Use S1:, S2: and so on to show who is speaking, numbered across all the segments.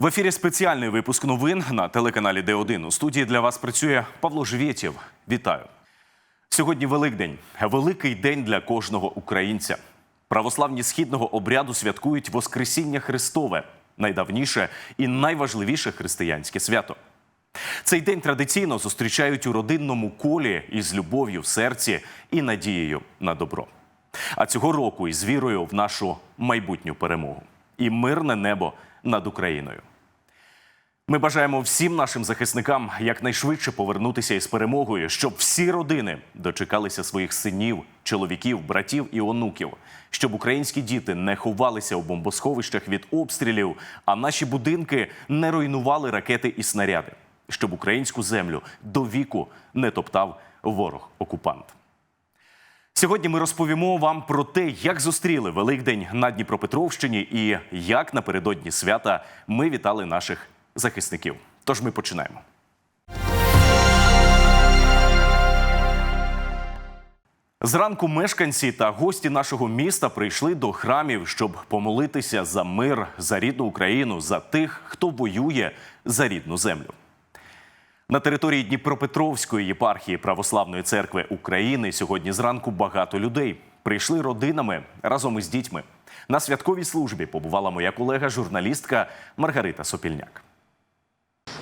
S1: В ефірі спеціальний випуск новин на телеканалі Д1. У студії для вас працює Павло Живєтєв. Вітаю. Сьогодні Великдень. Великий день для кожного українця. Православні східного обряду святкують Воскресіння Христове, найдавніше і найважливіше християнське свято. Цей день традиційно зустрічають у родинному колі із любов'ю в серці і надією на добро. А цього року із вірою в нашу майбутню перемогу і мирне небо над Україною. Ми бажаємо всім нашим захисникам якнайшвидше повернутися із перемогою, щоб всі родини дочекалися своїх синів, чоловіків, братів і онуків, щоб українські діти не ховалися у бомбосховищах від обстрілів, а наші будинки не руйнували ракети і снаряди, щоб українську землю до віку не топтав ворог-окупант. Сьогодні ми розповімо вам про те, як зустріли Великдень на Дніпропетровщині і як напередодні свята ми вітали наших захисників. Тож ми починаємо. Зранку мешканці та гості нашого міста прийшли до храмів, щоб помолитися за мир, за рідну Україну, за тих, хто воює за рідну землю. На території Дніпропетровської єпархії Православної церкви України сьогодні зранку багато людей прийшли родинами разом із дітьми. На святковій службі побувала моя колега, журналістка Маргарита Сопільняк.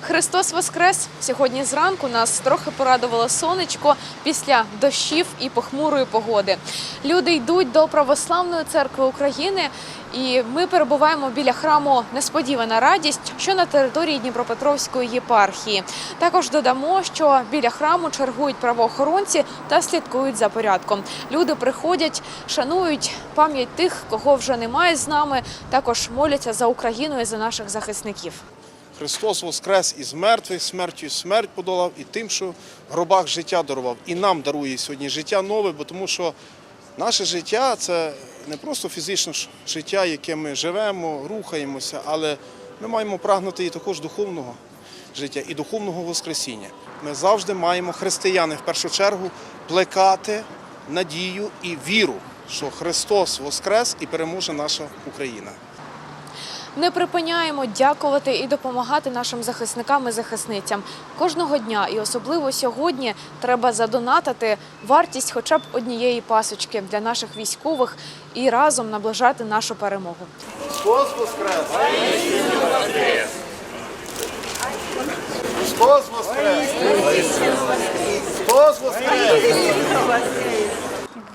S2: Христос Воскрес! Сьогодні зранку нас трохи порадувало сонечко після дощів і похмурої погоди. Люди йдуть до Православної церкви України, і ми перебуваємо біля храму Несподівана радість, що на території Дніпропетровської єпархії. Також додамо, що біля храму чергують правоохоронці та слідкують за порядком. Люди приходять, шанують пам'ять тих, кого вже немає з нами. Також моляться за Україну і за наших захисників.
S3: Христос воскрес із мертвих, смертю смерть подолав, і тим, що в гробах життя дарував. І нам дарує сьогодні життя нове, бо тому що наше життя це не просто фізичне життя, яке ми живемо, рухаємося, але ми маємо прагнути і також духовного життя, і духовного воскресіння. Ми завжди маємо християни в першу чергу плекати надію і віру, що Христос воскрес і переможе наша Україна.
S2: Не припиняємо дякувати і допомагати нашим захисникам і захисницям. Кожного дня, і особливо сьогодні, треба задонатити вартість хоча б однієї пасочки для наших військових і разом наближати нашу перемогу.
S3: Христос воскрес! Христос воскрес! Христос воскрес!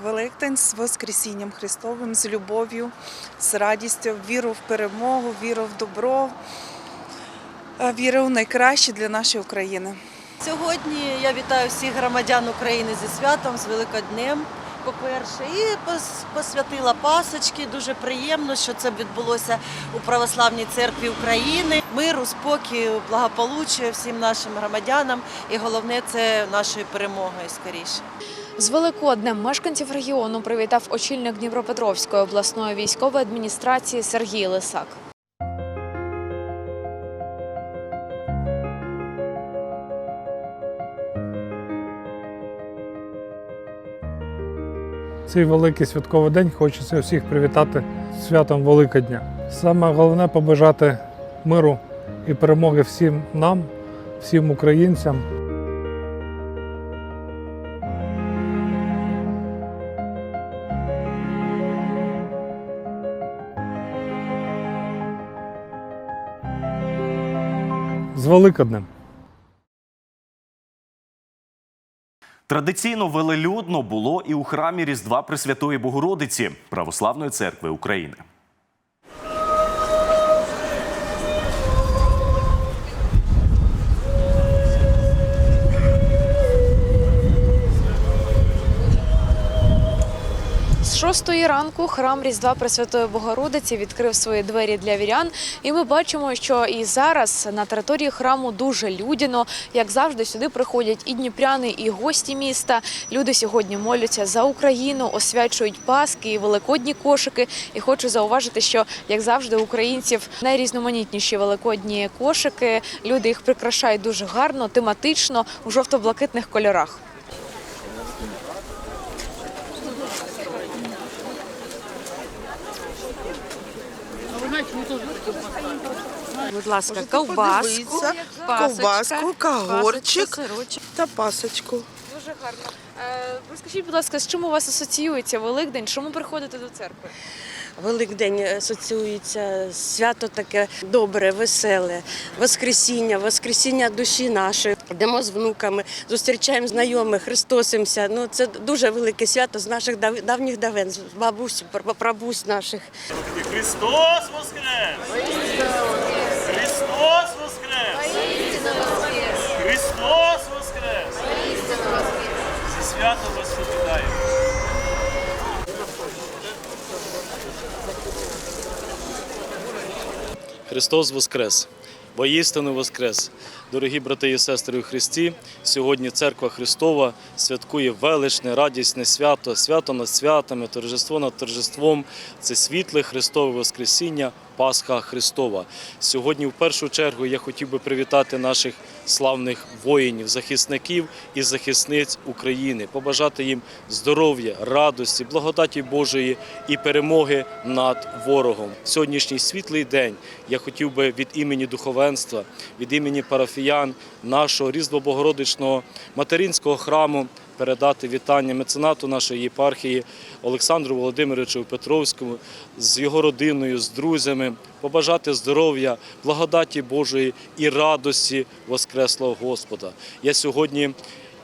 S4: Великдень з Воскресінням Христовим, з любов'ю, з радістю, віру в перемогу, віру в добро, віру в найкраще для нашої України.
S5: Сьогодні я вітаю всіх громадян України зі святом, з Великоднем, по-перше, і посвятила пасочки. Дуже приємно, що це відбулося у Православній церкві України. Миру, спокою, благополуччя всім нашим громадянам. І головне це нашою перемогою скоріше.
S2: З Великоднем мешканців регіону привітав очільник Дніпропетровської обласної військової адміністрації Сергій Лисак.
S6: Цей великий святковий день хочеться всіх привітати святом Великодня. Саме головне побажати миру і перемоги всім нам, всім українцям. З Великоднем!
S1: Традиційно велелюдно було і у храмі Різдва Пресвятої Богородиці Православної церкви України.
S2: Шостої ранку храм Різдва Пресвятої Богородиці відкрив свої двері для вірян, і ми бачимо, що і зараз на території храму дуже людяно. Як завжди, сюди приходять і дніпряни, і гості міста. Люди сьогодні моляться за Україну, освячують паски і великодні кошики. І хочу зауважити, що як завжди, українців найрізноманітніші великодні кошики. Люди їх прикрашають дуже гарно, тематично у жовто-блакитних кольорах.
S7: Будь ласка, ковбаску,
S8: ковбаску, кагорчик та пасочку.
S2: Дуже гарно. Е, Розкажіть, будь ласка, з чим у вас асоціюється Великдень? Чому приходите до церкви?
S7: Великдень асоціюється свято таке добре, веселе, Воскресіння, Воскресіння душі нашої. Йдемо з внуками, зустрічаємо знайомих, Христосимося. Ну це дуже велике свято з наших давніх давен, з бабусь, пра- прабусь наших.
S9: Христос воскрес! Христос воскрес! Христос воскрес! Зі святом вас вітаю! Христос Воскрес! Воістину Воскрес! Дорогі брати і сестри у Христі, сьогодні Церква Христова святкує величне, радісне свято, свято над святами, торжество над торжеством. Це світле Христове Воскресіння, Пасха Христова. Сьогодні, в першу чергу, я хотів би привітати наших славних воїнів, захисників і захисниць України, побажати їм здоров'я, радості, благодаті Божої і перемоги над ворогом. Сьогоднішній світлий день я хотів би від імені духовенства, від імені парафіян нашого різдво-богородичного материнського храму передати вітання меценату нашої єпархії Олександру Володимировичу Петровському з його родиною, з друзями, побажати здоров'я, благодаті Божої і радості Воскреслого Господа. Я сьогодні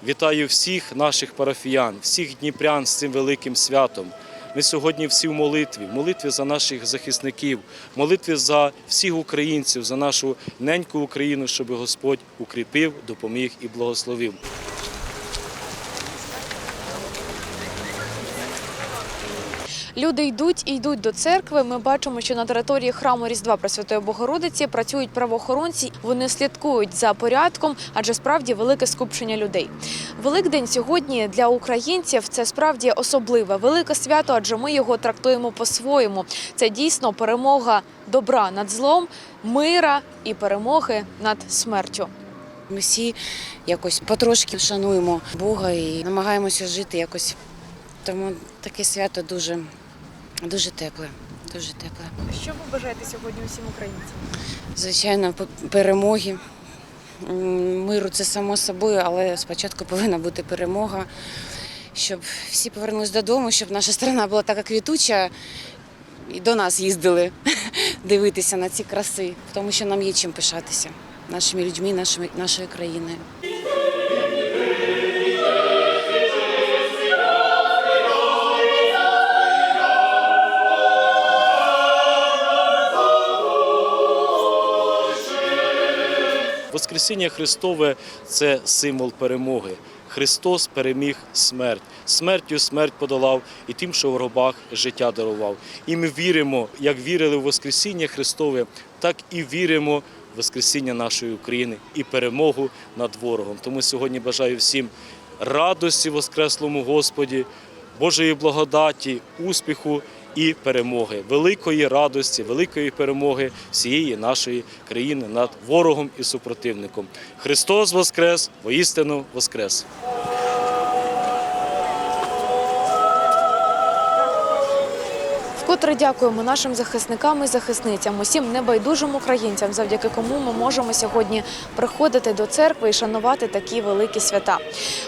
S9: вітаю всіх наших парафіян, всіх дніпрян з цим великим святом. Ми сьогодні всі в молитві, молитві за наших захисників, молитві за всіх українців, за нашу неньку Україну, щоб Господь укріпив, допоміг і благословив.
S2: Люди йдуть і йдуть до церкви. Ми бачимо, що на території храму Різдва Пресвятої Богородиці працюють правоохоронці. Вони слідкують за порядком, адже справді велике скупчення людей. Великдень сьогодні для українців це справді особливе велике свято, адже ми його трактуємо по-своєму. Це дійсно перемога добра над злом, мира і перемоги над смертю.
S10: Ми всі якось потрошки шануємо Бога і намагаємося жити якось. Тому таке свято дуже, дуже тепле. Дуже тепле.
S2: Що ви бажаєте сьогодні усім українцям?
S10: Звичайно, перемоги. Миру це само собою, але спочатку повинна бути перемога, щоб всі повернулись додому, щоб наша страна була така квітуча. І до нас їздили дивитися на ці краси, тому що нам є чим пишатися нашими людьми, нашими, нашою країною.
S9: Воскресіння Христове це символ перемоги. Христос переміг смерть. Смертю смерть подолав і тим, що в гробах життя дарував. І ми віримо, як вірили в Воскресіння Христове, так і віримо в Воскресіння нашої України і перемогу над ворогом. Тому сьогодні бажаю всім радості Воскреслому Господі, Божої благодаті, успіху і перемоги, великої радості, великої перемоги всієї нашої країни над ворогом і супротивником. Христос Воскрес, воістину Воскрес!
S2: Вкотре дякуємо нашим захисникам і захисницям, усім небайдужим українцям, завдяки кому ми можемо сьогодні приходити до церкви і шанувати такі великі свята.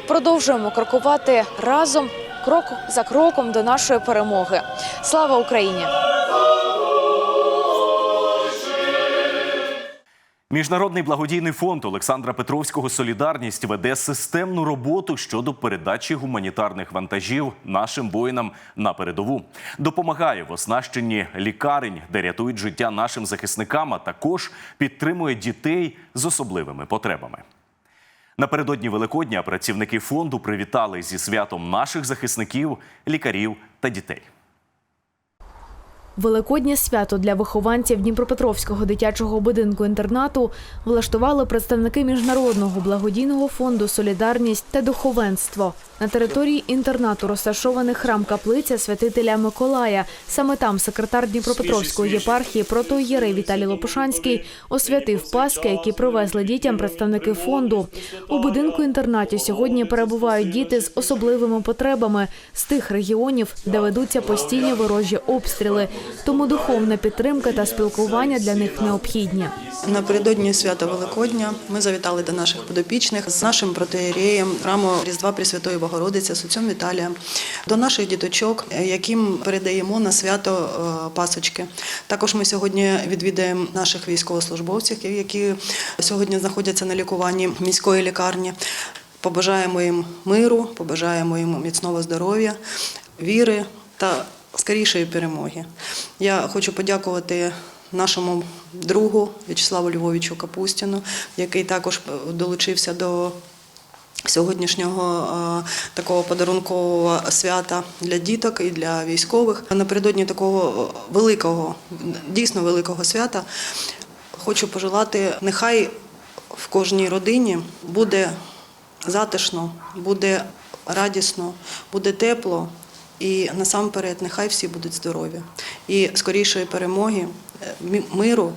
S2: Продовжуємо крокувати разом, крок за кроком до нашої перемоги. Слава Україні!
S1: Міжнародний благодійний фонд Олександра Петровського Солідарність веде системну роботу щодо передачі гуманітарних вантажів нашим воїнам на передову. Допомагає в оснащенні лікарень, де рятують життя нашим захисникам, а також підтримує дітей з особливими потребами. Напередодні Великодня працівники фонду привітали зі святом наших захисників, лікарів та дітей.
S2: Великоднє свято для вихованців Дніпропетровського дитячого будинку інтернату влаштували представники міжнародного благодійного фонду Солідарність та духовенство на території інтернату розташований храм каплиця святителя Миколая. Саме там секретар Дніпропетровської єпархії протоієрей Віталій Лопушанський освятив паски, які привезли дітям представники фонду. У будинку інтернаті сьогодні перебувають діти з особливими потребами з тих регіонів, де ведуться постійні ворожі обстріли. Тому духовна підтримка та спілкування для них необхідні.
S11: Напередодні свята Великодня ми завітали до наших подопічних з нашим протеєреєм храму Різдва Пресвятої Богородиці отцем Віталієм, до наших діточок, яким передаємо на свято е, пасочки. Також ми сьогодні відвідаємо наших військовослужбовців, які сьогодні знаходяться на лікуванні міської лікарні. Побажаємо їм миру, побажаємо їм міцного здоров'я, віри та скорішої перемоги. Я хочу подякувати нашому другу В'ячеславу Львовичу Капустіну, який також долучився до сьогоднішнього е, такого подарункового свята для діток і для військових. Напередодні такого великого, дійсно великого свята хочу пожелати, нехай в кожній родині буде затишно, буде радісно, буде тепло. І насамперед, нехай всі будуть здорові. І скорішої перемоги, е, миру,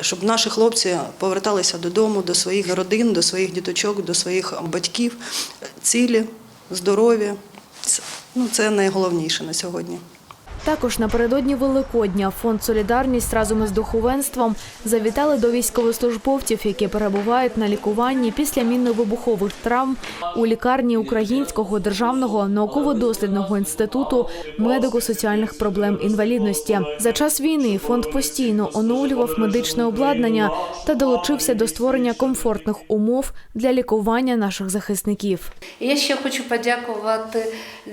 S11: щоб наші хлопці поверталися додому, до своїх родин, до своїх діточок, до своїх батьків, цілі, здорові. Ну, це найголовніше на сьогодні.
S2: Також напередодні Великодня фонд Солідарність разом із духовенством завітали до військовослужбовців, які перебувають на лікуванні після мінно-вибухових травм у лікарні Українського державного науково-дослідного інституту медико-соціальних проблем інвалідності. За час війни фонд постійно оновлював медичне обладнання та долучився до створення комфортних умов для лікування наших захисників.
S12: Я ще хочу подякувати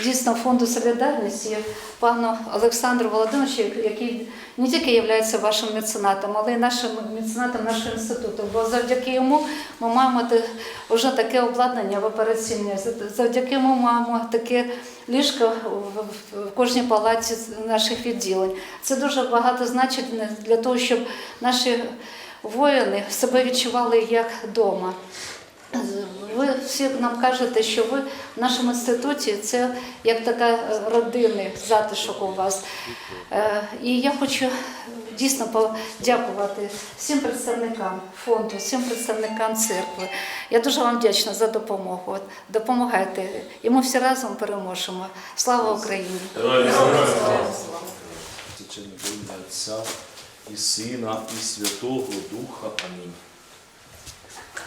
S12: дійсно фонду солідарності пану Олександру Володимировичу, який не тільки є вашим меценатом, але й нашим меценатом нашого інституту. Бо завдяки йому ми маємо вже таке обладнання в операційній. Завдяки йому маємо таке ліжко в- кожній палаті наших відділень. Це дуже багато значить для того, щоб наші воїни себе відчували як вдома. Ви всі нам кажете, що ви в нашому інституті це як така е, родинний затишок у вас. Е, І я хочу дійсно подякувати всім представникам фонду, всім представникам церкви. Я дуже вам вдячна за допомогу. От Допомагайте, і ми всі разом переможемо. Слава Україні!
S9: Отця і Сина, і Святого Духа. Амінь.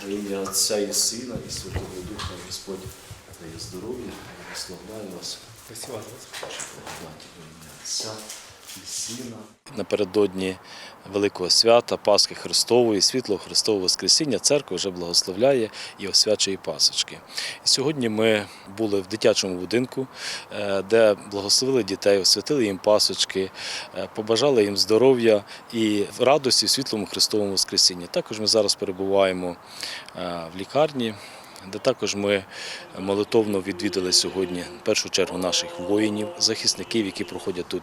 S9: Во ім'я Отця і Сина, і Святого Духа Господь дає здоров'я, благословляю вас. Спасибо. Благодаті во ім'я Отця Напередодні Великого свята, Пасхи Христової, світлого Христового Воскресіння, церква вже благословляє і освячує пасочки. І сьогодні ми були в дитячому будинку, е, де благословили дітей, освятили їм пасочки, е, побажали їм здоров'я і радості в світлому Христовому Воскресінні. Також ми зараз перебуваємо е, в лікарні. Де також ми молитовно відвідали сьогодні в першу чергу наших воїнів, захисників, які проходять тут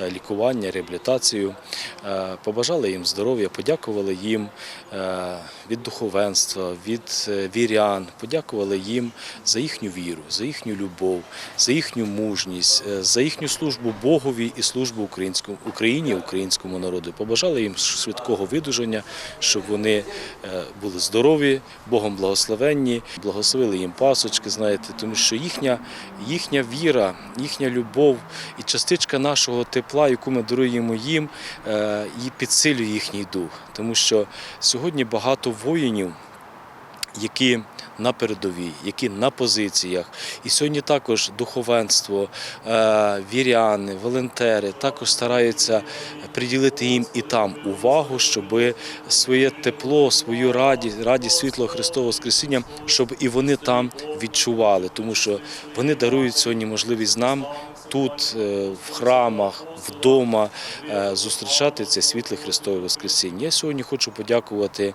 S9: е, лікування, реабілітацію. Е, Побажали їм здоров'я, подякували їм е, від духовенства, від вірян, подякували їм за їхню віру, за їхню любов, за їхню мужність, за їхню службу Богові і службу українському Україні, українському народу. Побажали їм швидкого видужання, щоб вони були здорові, Богом благословенні, благословили їм пасочки, знаєте, тому що їхня, їхня віра, їхня любов і частичка нашого тепла, яку ми даруємо їм, е, і підсилює їхній дух. Тому що сьогодні багато воїнів, які на передовій, які на позиціях. І сьогодні також духовенство, е, віряни, волонтери також стараються приділити їм і там увагу, щоб своє тепло, свою радість, радість світлого Христового Воскресіння, щоб і вони там відчували, тому що вони дарують сьогодні можливість нам. Тут, е, в храмах, вдома е, зустрічати це світле Христове Воскресіння. Я сьогодні хочу подякувати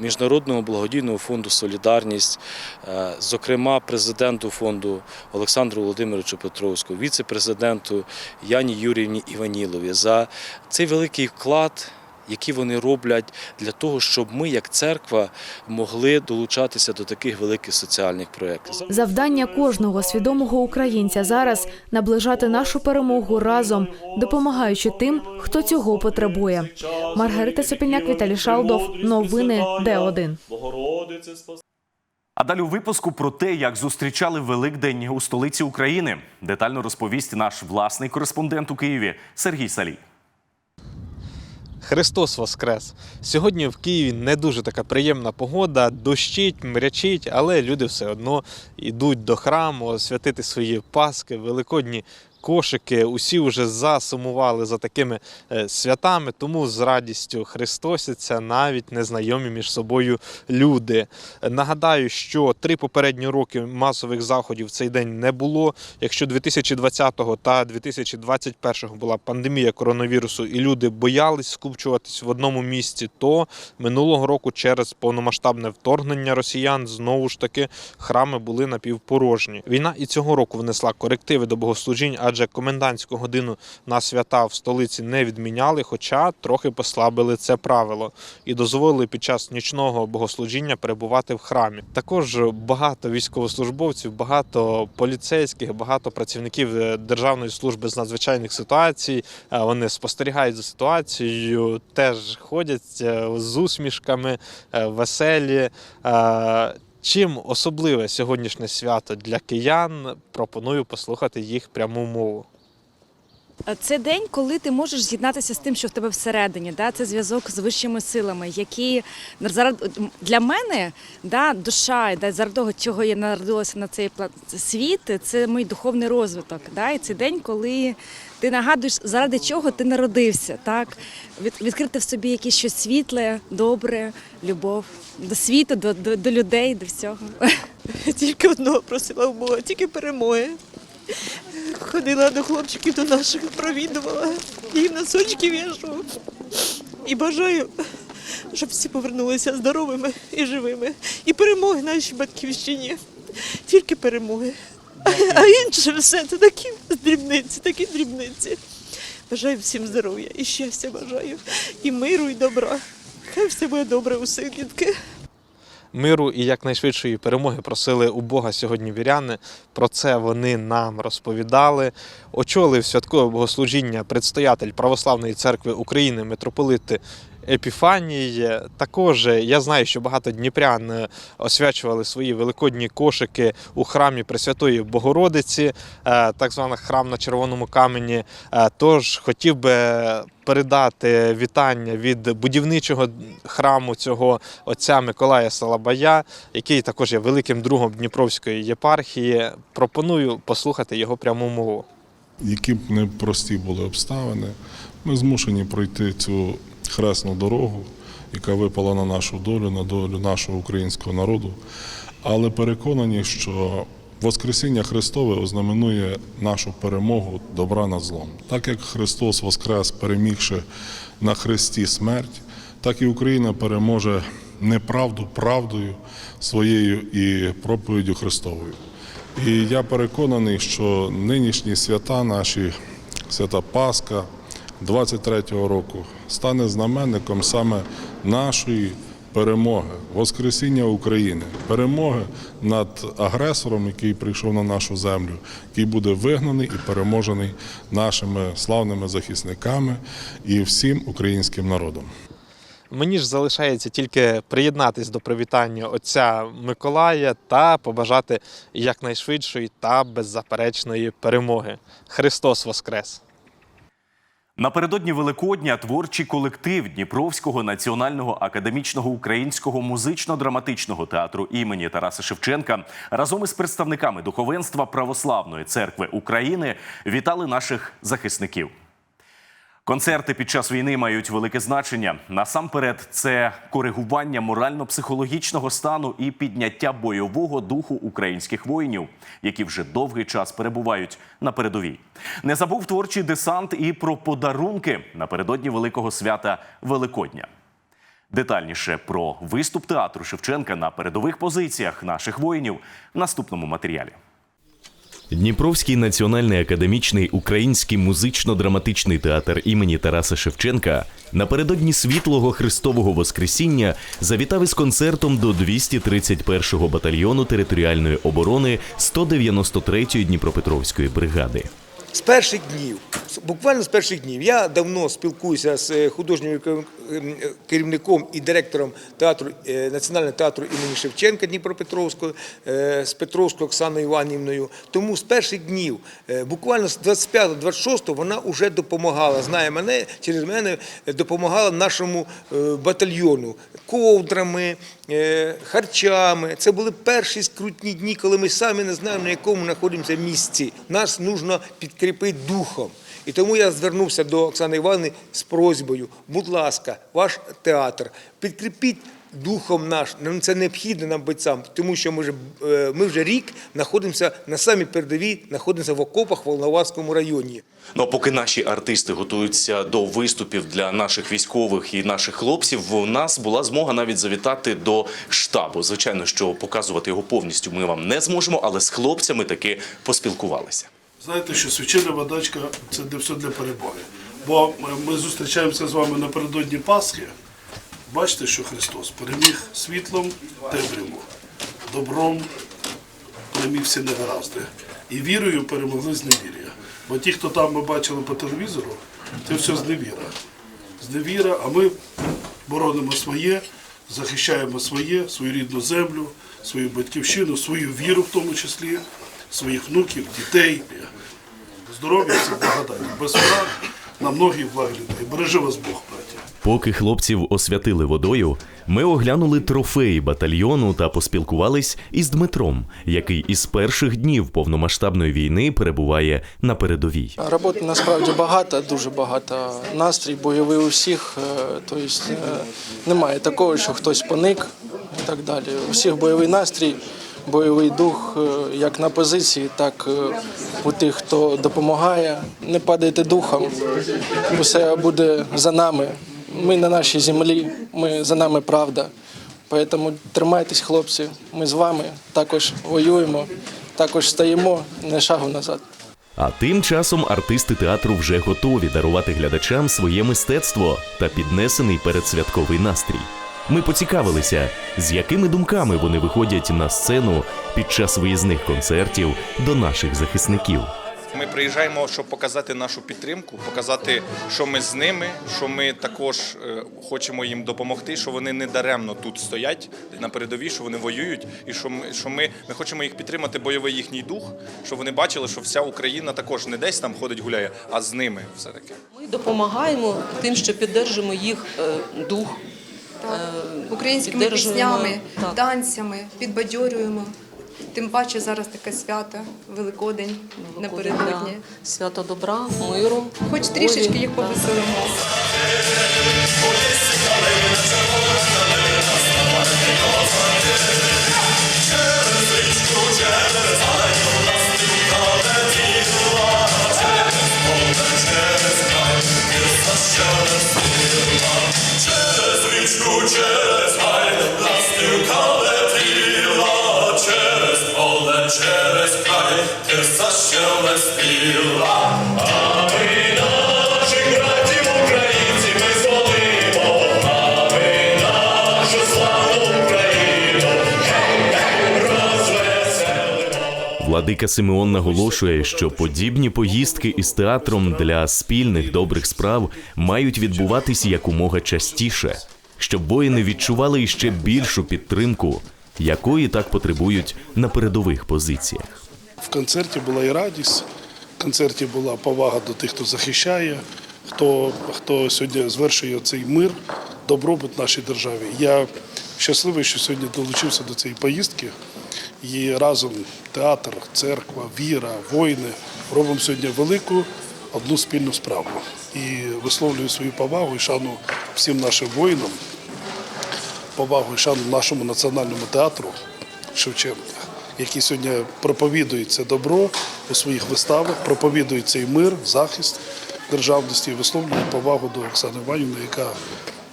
S9: Міжнародного благодійного фонду Солідарність, е, зокрема президенту фонду Олександру Володимировичу Петровську, віце-президенту Яні Юрівні Іванілові за цей великий вклад. Які вони роблять для того, щоб ми, як церква, могли долучатися до таких великих соціальних проєктів.
S2: Завдання кожного свідомого українця зараз наближати нашу перемогу разом, допомагаючи тим, хто цього потребує. Маргарита Сопільняк, Віталій Шалдов. Новини Д1.
S9: Богородице.
S1: А далі у випуску про те, як зустрічали Великдень у столиці України, детально розповість наш власний кореспондент у Києві Сергій Салій.
S13: Христос Воскрес! Сьогодні в Києві не дуже така приємна погода, дощить, мрячить, але люди все одно йдуть до храму святити свої паски, великодні кошики. Усі вже засумували за такими е, святами, тому з радістю христосяться навіть незнайомі між собою люди. Нагадаю, що три попередні роки масових заходів в цей день не було. Якщо 2020 та 2021 була пандемія коронавірусу, і люди боялись скупчуватись в одному місці, то минулого року через повномасштабне вторгнення росіян знову ж таки храми були напівпорожні. Війна і цього року внесла корективи до богослужінь, адже комендантську годину на свята в столиці не відміняли, хоча трохи послабили це правило і дозволили під час нічного богослужіння перебувати в храмі. Також багато військовослужбовців, багато поліцейських, багато працівників е, Державної служби з надзвичайних ситуацій. е, Вони спостерігають за ситуацією, теж ходять е, з усмішками, веселі. Чим особливе сьогоднішнє свято для киян, пропоную послухати їх пряму мову.
S14: Це день, коли ти можеш з'єднатися з тим, що в тебе всередині. Да? Це зв'язок з вищими силами, які для мене да, душа, да, заради того, чого я народилася на цей світ, це мій духовний розвиток. Да? І це день, коли ти нагадуєш, заради чого ти народився. Так? Відкрити в собі якесь щось світле, добре, любов до світу, до, до, до людей, до всього.
S8: Тільки одного просила у Бога, тільки перемоги. Ходила до хлопчиків до наших, провідувала, їм носочки в'яжу. І бажаю, щоб всі повернулися здоровими і живими. І перемоги нашій батьківщині. Тільки перемоги. А інше все це такі дрібниці, такі дрібниці. Бажаю всім здоров'я і щастя бажаю, і миру, і добра. Хай все буде добре у всіх, дітки.
S13: Миру і якнайшвидшої перемоги просили у Бога сьогодні віряни. Про це вони нам розповідали. Очолив святкове богослужіння предстоятель Православної церкви України митрополит Епіфаній. Також я знаю, що багато дніпрян е, освячували свої великодні кошики у храмі Пресвятої Богородиці, е, так званий храм на червоному камені. Е, Тож хотів би передати вітання від будівничого храму цього отця Миколая Салабая, який також є великим другом Дніпровської єпархії. Пропоную послухати його пряму мову.
S15: які б непрості були обставини, ми змушені пройти цю хресну дорогу, яка випала на нашу долю, на долю нашого українського народу. Але переконані, що Воскресіння Христове ознаменує нашу перемогу добра над злом. Так як Христос Воскрес, перемігши на Христі смерть, так і Україна переможе неправду правдою своєю і проповіддю Христовою. І я переконаний, що нинішні свята наші, свята Пасха 23-го року, стане знаменником саме нашої перемоги, Воскресіння України, перемоги над агресором, який прийшов на нашу землю, який буде вигнаний і переможений нашими славними захисниками і всім українським народом.
S13: Мені ж залишається тільки приєднатись до привітання отця Миколая та побажати якнайшвидшої та беззаперечної перемоги. Христос Воскрес!
S1: Напередодні Великодня творчий колектив Дніпровського національного академічного українського музично-драматичного театру імені Тараса Шевченка разом із представниками духовенства Православної церкви України вітали наших захисників. Концерти під час війни мають велике значення. Насамперед, це коригування морально-психологічного стану і підняття бойового духу українських воїнів, які вже довгий час перебувають на передовій. Не забув творчий десант і про подарунки напередодні великого свята Великодня. Детальніше про виступ театру Шевченка на передових позиціях наших воїнів в наступному матеріалі.
S16: Дніпровський національний академічний український музично-драматичний театр імені Тараса Шевченка напередодні світлого Христового Воскресіння завітав із концертом до 231-го батальйону територіальної оборони 193-ї Дніпропетровської бригади.
S17: З перших днів, буквально з перших днів. Я давно спілкуюся з е, художнім ем, е, керівником і директором театру е, Національного театру імені Шевченка Дніпропетровського, е, з Петровською Оксаною Іванівною. Тому з перших днів, е, буквально з 25-26 вона вже допомагала. Знає мене, через мене е, допомагала нашому е, батальйону ковдрами, е, харчами. Це були перші скрутні дні, коли ми самі не знаємо, на якому знаходимося місці. Нас нужно підкріпити духом. І тому я звернувся до Оксани Івановни з просьбою, будь ласка, ваш театр, підкріпіть духом наш. Нам це необхідно нам бойцям, тому що ми вже, е, ми вже рік знаходимося на самій передовій, знаходимося в окопах в Волноваському районі.
S1: Ну а поки наші артисти готуються до виступів для наших військових і наших хлопців, у нас була змога навіть завітати до штабу. Звичайно, що показувати його повністю ми вам не зможемо, але з хлопцями таки поспілкувалися.
S18: Знаєте, що священна водачка це не все для перемоги. Бо ми зустрічаємося з вами напередодні Пасхи. Бачите, що Христос переміг світлом темряву, добром переміг всі негаразди. І вірою перемогли зневір'я. Бо ті, хто там ми бачили по телевізору, це все зневіра. Зневіра, а ми боронимо своє, захищаємо своє, свою рідну землю, свою батьківщину, свою віру в тому числі, своїх внуків, дітей. Здоров'я це благодать. Без враг на многих благ людей. Бережи вас Бог, браті.
S16: Поки хлопців освятили водою, ми оглянули трофеї батальйону та поспілкувались із Дмитром, який із перших днів повномасштабної війни перебуває на передовій.
S19: Роботи насправді багато, дуже багато. Настрій бойовий у всіх. Тобто немає такого, що хтось поник і так далі. У всіх бойовий настрій, бойовий дух, е, як на позиції, так е, у тих, хто допомагає. Не падайте духом, усе буде за нами. Ми на нашій землі, ми за нами правда. Тому тримайтесь, хлопці. Ми з вами також воюємо, також стаємо не шагу назад.
S16: А тим часом артисти театру вже готові дарувати глядачам своє мистецтво та піднесений передсвятковий настрій. Ми поцікавилися, з якими думками вони виходять на сцену під час виїзних концертів до наших захисників.
S20: Ми приїжджаємо, щоб показати нашу підтримку, показати, що ми з ними, що ми також е, хочемо їм допомогти, що вони не даремно тут стоять на передовій, що вони воюють, і що ми, що ми, ми хочемо їх підтримати, бойовий їхній дух, щоб вони бачили, що вся Україна також не десь там ходить гуляє, а з ними все таки.
S21: Ми допомагаємо тим, що піддержимо їх е, дух. Е,
S22: українськими
S21: піддержуємо-
S22: піснями,
S21: Так.
S22: танцями, підбадьорюємо. Тим паче зараз таке свято, Великодень напередодні.
S21: Да. Свято добра, миру.
S22: Хоч трішечки їх повеселимо.
S23: Через
S16: Владика Симеон наголошує, що подібні поїздки із театром для спільних добрих справ мають відбуватись якомога частіше, щоб воїни відчували іще більшу підтримку, якої так потребують на передових позиціях.
S18: В концерті була і радість, в концерті була повага до тих, хто захищає, хто, хто сьогодні звершує цей мир, добробут нашій державі. Я щасливий, що сьогодні долучився до цієї поїздки. І разом театр, церква, віра, воїни робимо сьогодні велику одну спільну справу. І висловлюю свою повагу і шану всім нашим воїнам, повагу і шану нашому національному театру Шевченка, який сьогодні проповідує це добро у своїх виставах, проповідує цей мир, захист державності висловлює повагу до Оксани Іванівни, яка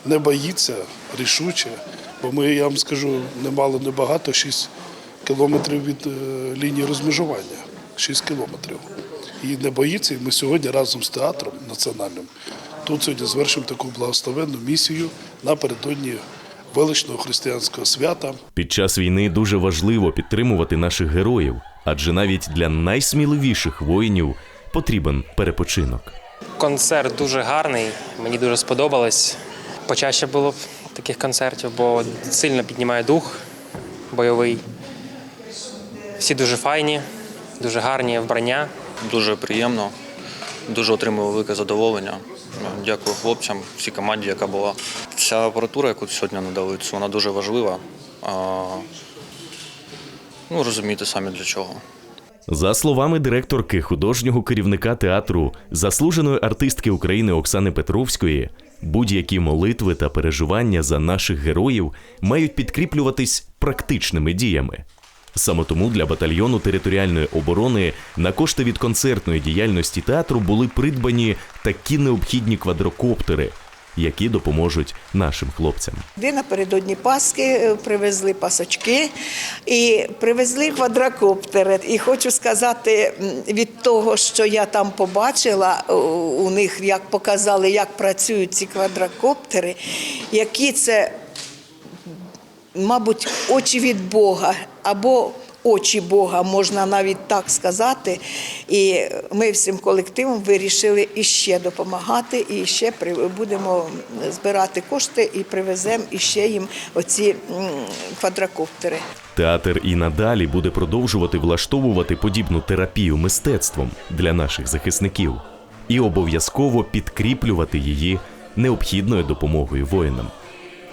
S18: не боїться рішуче. Бо ми, я вам скажу, не мало не багато, 6 кілометрів від е, лінії розмежування. 6 кілометрів. І не боїться. І ми сьогодні разом з театром національним тут сьогодні звершимо таку благословенну місію напередодні величного християнського свята.
S16: Під час війни дуже важливо підтримувати наших героїв, адже навіть для найсміливіших воїнів потрібен перепочинок.
S24: Концерт дуже гарний, мені дуже сподобалось. Почаще було б таких концертів, бо сильно піднімає дух бойовий. Всі дуже файні, дуже гарні вбрання.
S25: Дуже приємно, дуже отримую велике задоволення. Дякую хлопцям, всій команді, яка була. Ця апаратура, яку сьогодні надали, вона дуже важлива. Ну, розумієте самі для чого.
S16: За словами директорки художнього керівника театру, заслуженої артистки України Оксани Петровської, будь-які молитви та переживання за наших героїв мають підкріплюватись практичними діями. Саме тому для батальйону територіальної оборони на кошти від концертної діяльності театру були придбані такі необхідні квадрокоптери, які допоможуть нашим хлопцям.
S26: Де напередодні Пасхи е, привезли пасочки і привезли квадрокоптери. І хочу сказати, від того, що я там побачила, у них як показали, як працюють ці квадрокоптери, які це, мабуть, очі від Бога або очі Бога, можна навіть так сказати. І ми всім колективом вирішили іще допомагати, і ще будемо збирати кошти і привеземо іще їм оці квадрокоптери.
S16: Театр і надалі буде продовжувати влаштовувати подібну терапію мистецтвом для наших захисників і обов'язково підкріплювати її необхідною допомогою воїнам.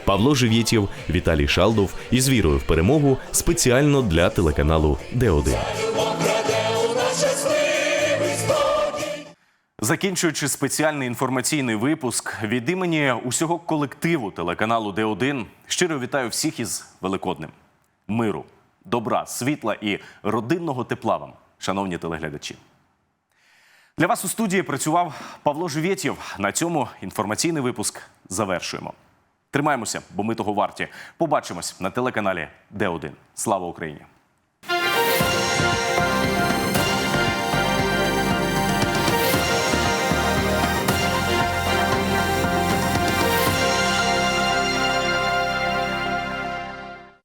S16: Павло Живєтєв, Віталій Шалдов із вірою в перемогу спеціально для телеканалу Д1.
S1: Закінчуючи спеціальний інформаційний випуск від імені усього колективу телеканалу Д1, щиро вітаю всіх із Великоднем, миру, добра, світла і родинного тепла вам, шановні телеглядачі. Для вас у студії працював Павло Живєтєв. На цьому інформаційний випуск завершуємо. Тримаємося, бо ми того варті. Побачимось на телеканалі Д1. Слава Україні!